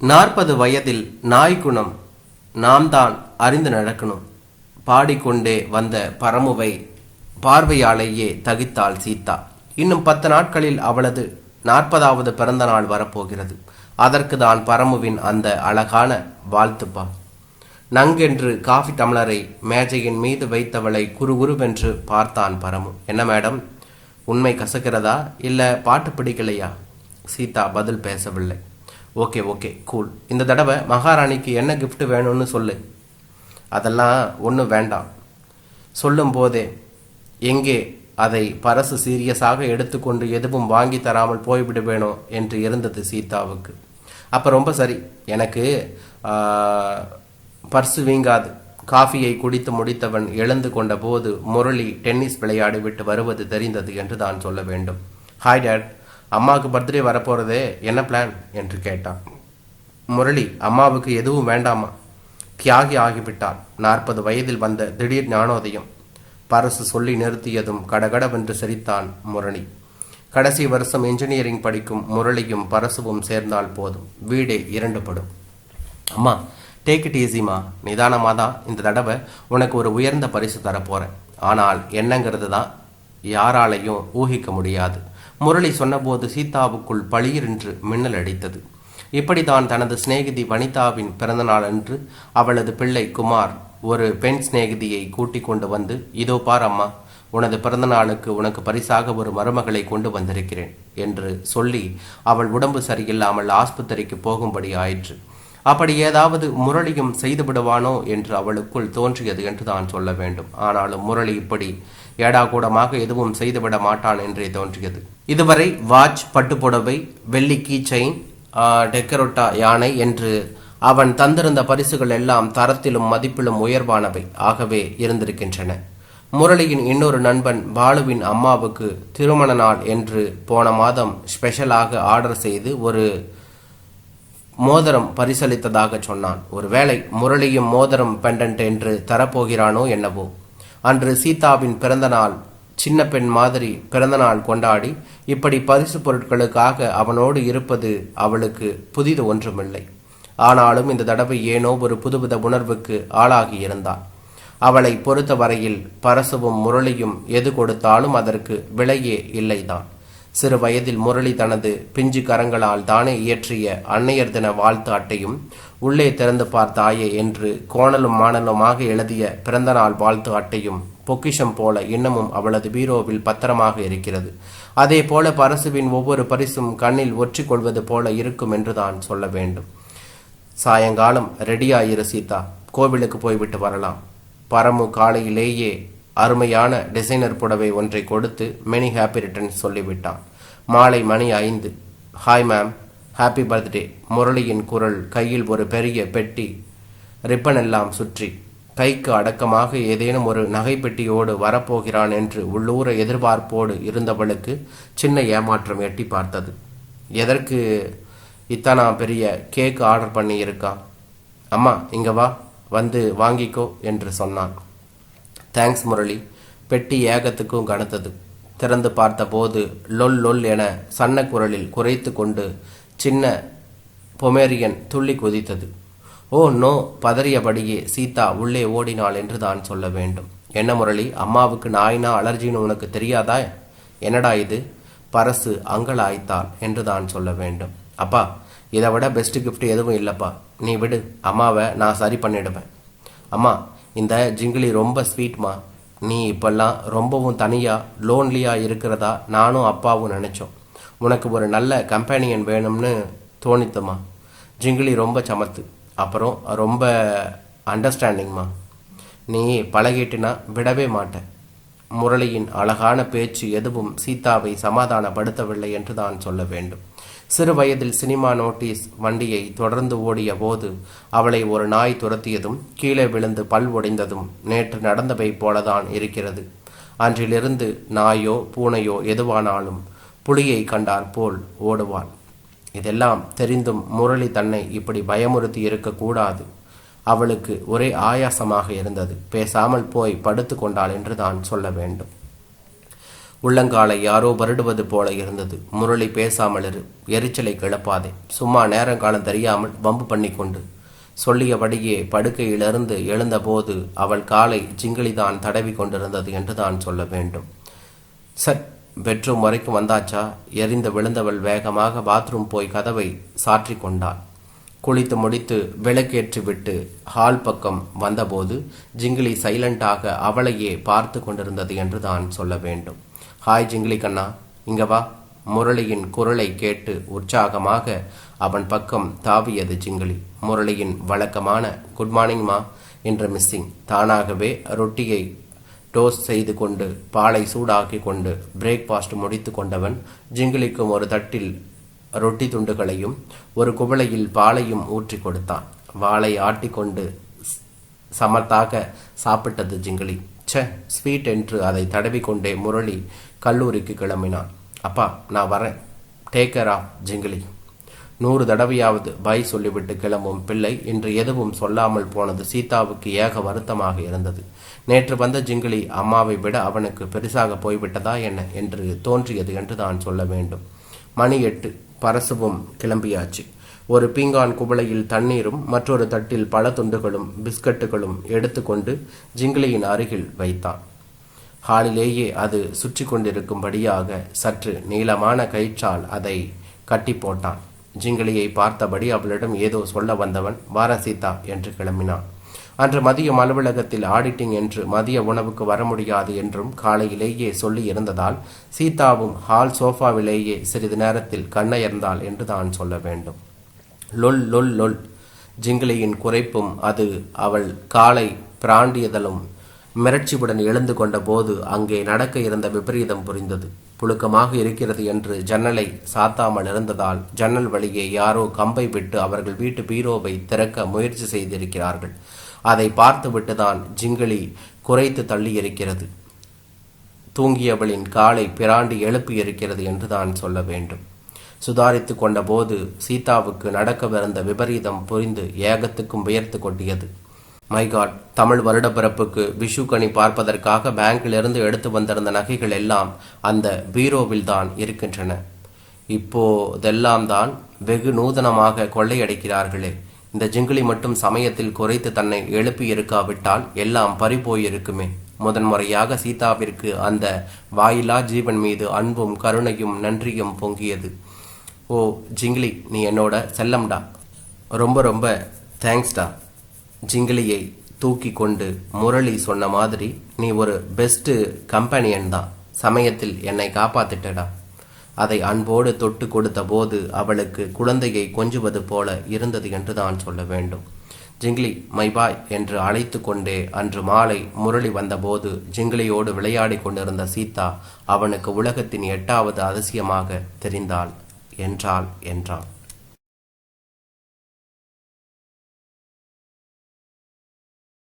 நாற்பது வயதில் நாய்க்குணம் நாம் தான் அறிந்து நடக்கணும். பாடிக்கொண்டே வந்த பரமுவை பார்வையாலேயே தகித்தாள் சீதா. இன்னும் பத்து நாட்களில் அவளது நாற்பதாவது பிறந்த நாள் வரப்போகிறது. அதற்கு தான் பரமுவின் அந்த அழகான வாழ்த்துப்பா நங்கென்று காஃபி டம்ளரை மேஜையின் மீது வைத்தவளை குறுகுருவென்று பார்த்தான் பரமு. என்ன மேடம் உண்மை கசக்கிறதா? இல்லை பாட்டு பிடிக்கலையா? சீதா பதில் பேசவில்லை. ஓகே ஓகே கூல் இந்த தடவை மகாராணிக்கு என்ன கிஃப்ட் வேணும்னு சொல்லு. அதெல்லாம் ஒன்றும் வேண்டாம். சொல்லும் போதே எங்கே அதை பரசு சீரியஸாக எடுத்துக்கொண்டு எதுவும் வாங்கி தராமல் போய்விடுவேனோ என்று இருந்தது சீதாவுக்கு. அப்போ ரொம்ப சரி. எனக்கு பர்சு வீங்காது. காஃபியை குடித்து முடித்தவன் எழுந்து கொண்ட போது முரளி டென்னிஸ் விளையாடி விட்டு வருவது தெரிந்தது என்று தான் சொல்ல வேண்டும். ஹாய் டேட் அம்மாவுக்கு பர்த்டே வரப்போகிறதே என்ன பிளான் என்று கேட்டான். முரளி அம்மாவுக்கு எதுவும் வேண்டாமா? தியாகி ஆகிவிட்டார் நாற்பது வயதில் வந்த திடீர் ஞானோதயம். பரசு சொல்லி நிறுத்தியதும் கடகடவென்று சிரித்தான் முரளி. கடைசி வருஷம் இன்ஜினியரிங் படிக்கும் முரளியும் பரசுவும் சேர்ந்தால் போதும். வீடே இரண்டுபடும். அம்மா டேக் இட் ஈஸிமா நிதானமாக தான் இந்த தடவை உனக்கு ஒரு உயர்ந்த பரிசு தரப்போகிறேன் ஆனால் என்னங்கிறது தான் யாராலையும் ஊகிக்க முடியாது. முரளி சொன்னபோது சீதாவுக்குள் பளியிரென்று மின்னல் அடித்தது. இப்படித்தான் தனது சிநேகிதி வனிதாவின் பிறந்தநாள் அன்று அவளது பிள்ளை குமார் ஒரு பெண் சிநேகிதியை கூட்டிக் கொண்டு வந்து இதோ பார் அம்மா உனது பிறந்தநாளுக்கு உனக்கு பரிசாக ஒரு மருமகளை கொண்டு வந்திருக்கிறேன் என்று சொல்லி அவள் உடம்பு சரியில்லாமல் ஆஸ்பத்திரிக்கு போகும்படி ஆயிற்று. அப்படி ஏதாவது முரளியும் செய்து விடுவானோ என்று அவளுக்குள் தோன்றியது என்று தான் சொல்ல வேண்டும். ஆனாலும் முரளி இப்படி ஏடாகூடமாக எதுவும் செய்துவிட மாட்டான் என்றே தோன்றியது. இதுவரை வாட்ச் பட்டுப்புடவை வெள்ளி கீ செயின் டெக்கரோட்டா யானை என்று அவன் தந்திருந்த பரிசுகள் எல்லாம் தரத்திலும் மதிப்பிலும் உயர்வானவை. ஆகவே இருந்திருக்கின்றன. முரளியின் இன்னொரு நண்பன் பாலுவின் அம்மாவுக்கு திருமண நாள் என்று போன மாதம் ஸ்பெஷலாக ஆர்டர் செய்து ஒரு மோதிரம் பரிசளித்ததாக சொன்னான். ஒருவேளை முரளியும் மோதிரம் பெண்டன்ட் என்று தரப்போகிறானோ என்னவோ. அன்று சீதாவின் பிறந்தநாள் சின்ன பெண் மாதிரி பிறந்தநாள் கொண்டாடி இப்படி பரிசு பொருட்களுக்காக அவனோடு இருப்பது அவளுக்கு புதிது ஒன்றுமில்லை. ஆனாலும் இந்த தடவை ஏனோ ஒரு புதுவித உணர்வுக்கு ஆளாகி இருந்தான் அவளை பொறுத்த வரையில் பரசுவும் முரளியும் எது கொடுத்தாலும் அதற்கு விலையே இல்லைதான். சிறு வயதில் முரளி தனது பிஞ்சு கரங்களால் தானே இயற்றிய அன்னையர் தின வாழ்த்து அட்டையும் உள்ளே திறந்து பார்த்தாயே என்று கோணலும் மாணலுமாக எழுதிய பிறந்தநாள் வாழ்த்து அட்டையும் பொக்கிஷம் போல இன்னமும் அவளது பீரோவில் பத்திரமாக இருக்கிறது. அதே போல பரசுவின் ஒவ்வொரு பரிசும் கண்ணில் ஒற்றி கொள்வது போல இருக்கும் என்றுதான் சொல்ல வேண்டும். சாயங்காலம் ரெடியாயிரு சீதா. கோவிலுக்கு போய்விட்டு வரலாம். பரமு காலையிலேயே அருமையான டிசைனர் புடவை ஒன்றை கொடுத்து மெனி ஹாப்பி ரிட்டர்ன்ஸ் சொல்லிவிட்டான். மாலை மணி ஐந்து. ஹாய் மேம் ஹாப்பி பர்த்டே முரளியின் குரல் கையில் ஒரு பெரிய பெட்டி. ரிப்பன் எல்லாம் சுற்றி. கைக்கு அடக்கமாக ஏதேனும் ஒரு நகைப்பெட்டியோடு வரப்போகிறான் என்று உள்ளூர எதிர்பார்ப்போடு இருந்தவளுக்கு சின்ன ஏமாற்றம் எட்டி பார்த்தது. எதற்கு இத்தனா பெரிய கேக் ஆர்டர் பண்ணி இருக்கா அம்மா இங்க வா. வந்து வாங்கிக்கோ என்று சொன்னான். தேங்க்ஸ் முரளி பெட்டி ஏகத்துக்கும் கனத்தது. திறந்து பார்த்தபோது லொல் லொல் என சன்ன குரலில் குறைத்து கொண்டு சின்ன பொமேரியன் துள்ளி குதித்தது. ஓ நோ பதறியபடியே சீதா உள்ளே ஓடினாள் என்று தான் சொல்ல வேண்டும். என்ன முரளி அம்மாவுக்கு நாய்னா அலர்ஜின்னு உனக்கு தெரியாதா? என்னடா இது? பரசு அங்கலாய்த்தாள் என்று தான் சொல்ல வேண்டும். அப்பா இதை விட பெஸ்ட் கிஃப்ட் எதுவும் இல்லைப்பா. நீ விடு அம்மாவை நான் சரி பண்ணிடுவேன். அம்மா இந்த ஜிங்கிலி ரொம்ப ஸ்வீட்மா நீ இப்பெல்லாம் ரொம்பவும் தனியாக லோன்லியாக இருக்கிறதா நானும் அப்பாவும் நினச்சோம். உனக்கு ஒரு நல்ல கம்பேனியன் வேணும்னு தோணித்துமா ஜிங்கிலி ரொம்ப சமத்து. அப்புறம் ரொம்ப அண்டர்ஸ்டாண்டிங்மா நீ பழகிட்டுனா விடவே மாட்டேன். முரளியின் அழகான பேச்சு எதுவும் சீதாவை சமாதானப்படுத்தவில்லை என்று தான் சொல்ல வேண்டும். சிறு வயதில் சினிமா நோட்டீஸ் வண்டியை தொடர்ந்து ஓடிய போது அவளை ஒரு நாய் துரத்தியதும் கீழே விழுந்து பல் உடைந்ததும் நேற்று நடந்தவை போலதான் இருக்கிறது. அன்றிலிருந்து நாயோ பூனையோ எதுவானாலும் புலியை கண்டார் போல் ஓடுவாள். இதெல்லாம் தெரிந்தும் முரளி தன்னை இப்படி பயமுறுத்தி இருக்கக்கூடாது அவளுக்கு ஒரே ஆயாசமாக இருந்தது. பேசாமல் போய் படுத்து கொண்டாள் என்று தான் சொல்ல வேண்டும். உள்ளங்காலை யாரோ வருடுவது போல இருந்தது. முரளி பேசாமல் இரு. எரிச்சலை கிளப்பாதே. சும்மா நேரங்காலம் தெரியாமல் வம்பு பண்ணி கொண்டு சொல்லியபடியே படுக்கையிலிருந்து எழுந்தபோது அவள் காலை ஜிங்கிளிதான் தடவி கொண்டிருந்தது என்று தான் சொல்ல வேண்டும். சட் பெட்ரூம் வரைக்கும் வந்தாச்சா? எரிந்து விழுந்தவள் வேகமாக பாத்ரூம் போய் கதவை சாற்றி கொண்டாள். குளித்து முடித்து விளக்கேற்றி விட்டு ஹால் பக்கம் வந்தபோது ஜிங்கிளி சைலண்டாக அவளையே பார்த்து கொண்டிருந்தது என்று தான் சொல்ல வேண்டும். ஹாய் ஜிங்கிளி கண்ணா. இங்க வா. முரளியின் குரலை கேட்டு உற்சாகமாக அவன் பக்கம் தாவியது ஜிங்கிளி முரளியின் வழக்கமான குட் மார்னிங்மா என்ற மிஸ்ஸிங் தானாகவே ரொட்டியை டோஸ்ட் செய்து கொண்டு பாலை சூடாக்கி கொண்டு பிரேக்ஃபாஸ்ட் முடித்து கொண்டவன் ஜிங்கிலிக்கும் ஒரு தட்டில் ரொட்டி துண்டுகளையும் ஒரு குவளையில் பாலையும் ஊற்றி கொடுத்தான். வாளை ஆட்டிக்கொண்டு ஸ்- சமத்தாக சாப்பிட்டது ஜிங்கிலி. ச்சே ஸ்வீட் என்று அதை தடவிக்கொண்டே முரளி கல்லூரிக்கு கிளம்பினான். அப்பா நான் வரேன். டேக்கர் ஆஃப் ஜிங்கிலி. நூறு தடவையாவது பை சொல்லிவிட்டு கிளம்பும் பிள்ளை இன்று எதுவும் சொல்லாமல் போனது சீதாவுக்கு ஏக வருத்தமாக இருந்தது. நேற்று வந்த ஜிங்கிலி அம்மாவை விட அவனுக்கு பெருசாக போய்விட்டதா என்ன என்று தோன்றியது என்று தான் சொல்ல வேண்டும். மணி எட்டு. பரசுவும் கிளம்பியாச்சு. ஒரு பீங்கான் குவளையில் தண்ணீரும் மற்றொரு தட்டில் பல துண்டுகளும் பிஸ்கட்டுகளும் எடுத்துக்கொண்டு ஜிங்கிளியின் அருகில் வைத்தான். ஹாலிலேயே அது சுற்றி கொண்டிருக்கும்படியாக சற்று நீளமான கயிற்றால் அதை கட்டி போட்டான். ஜிங்கிளியை பார்த்தபடி அவளிடம் ஏதோ சொல்ல வந்தவன் வாரசீதா என்று கிளம்பினான். அன்று மதியம் அலுவலகத்தில் ஆடிட்டிங் என்று மதிய உணவுக்கு வர முடியாது என்றும் காலையிலேயே சொல்லி இருந்ததால் சீதாவும் ஹால் சோஃபாவிலேயே சிறிது நேரத்தில் கண்ணயர்ந்தாள் என்று தான் சொல்ல வேண்டும். லொல் லொல் லொல். ஜிங்கிளியின் குறைப்பும் அது அவள் காலை பிராண்டியதலும் மிரட்சியுடன் எழுந்து கொண்ட போது அங்கே நடக்க இருந்த விபரீதம் புரிந்தது. புழுக்கமாக இருக்கிறது என்று ஜன்னலை சாத்தாமல் இருந்ததால் ஜன்னல் வழியே யாரோ கம்பை விட்டு அவர்கள் வீட்டு பீரோவை திறக்க முயற்சி செய்திருக்கிறார்கள். அதை பார்த்துவிட்டுதான் ஜிங்கிளி குறைத்து தள்ளியிருக்கிறது. தூங்கியவளின் காலை பிராண்டி எழுப்பியிருக்கிறது என்று தான் சொல்ல வேண்டும். சுதாரித்து கொண்டபோது சீதாவுக்கு நடக்கவிருந்த விபரீதம் புரிந்து ஏகத்துக்கும் வியர்த்து கொட்டியது. மை காட் தமிழ் வருடப்பிறப்புக்கு விஷு கனி பார்ப்பதற்காக பேங்கிலிருந்து எடுத்து வந்திருந்த நகைகள் எல்லாம் அந்த பீரோவில் தான் இருக்கின்றன. இப்போதெல்லாம் தான் வெகு நூதனமாக கொள்ளையடிக்கிறார்களே. இந்த ஜிங்கிளி மட்டும் சமயத்தில் குறைத்து தன்னை எழுப்பி இருக்காவிட்டால் எல்லாம் பறிபோயிருக்குமே. முதன்முறையாக சீதாவிற்கு அந்த வாயிலா ஜீவன் மீது அன்பும் கருணையும் நன்றியும் பொங்கியது. ஓ ஜிங்கிளி நீ என்னோட செல்லம்டா. ரொம்ப ரொம்ப தேங்க்ஸ்டா ஜிங்கிலியை தூக்கி கொண்டு முரளி சொன்ன மாதிரி நீ ஒரு பெஸ்ட் கம்பெனியன் தான். சமயத்தில் என்னை காப்பாத்திட்டடா. அதை அன்போடு தொட்டு கொடுத்த போது அவளுக்கு குழந்தையை கொஞ்சுவது போல இருந்தது என்று தான் சொல்ல வேண்டும். ஜிங்லி மை பாய் என்று அழைத்து கொண்டே அன்று மாலை முரளி வந்தபோது ஜிங்லியோடு விளையாடிக் கொண்டிருந்த சீதா அவனுக்கு உலகத்தின் எட்டாவது அதிசயமாக தெரிந்தாள். என்றாள் என்றான்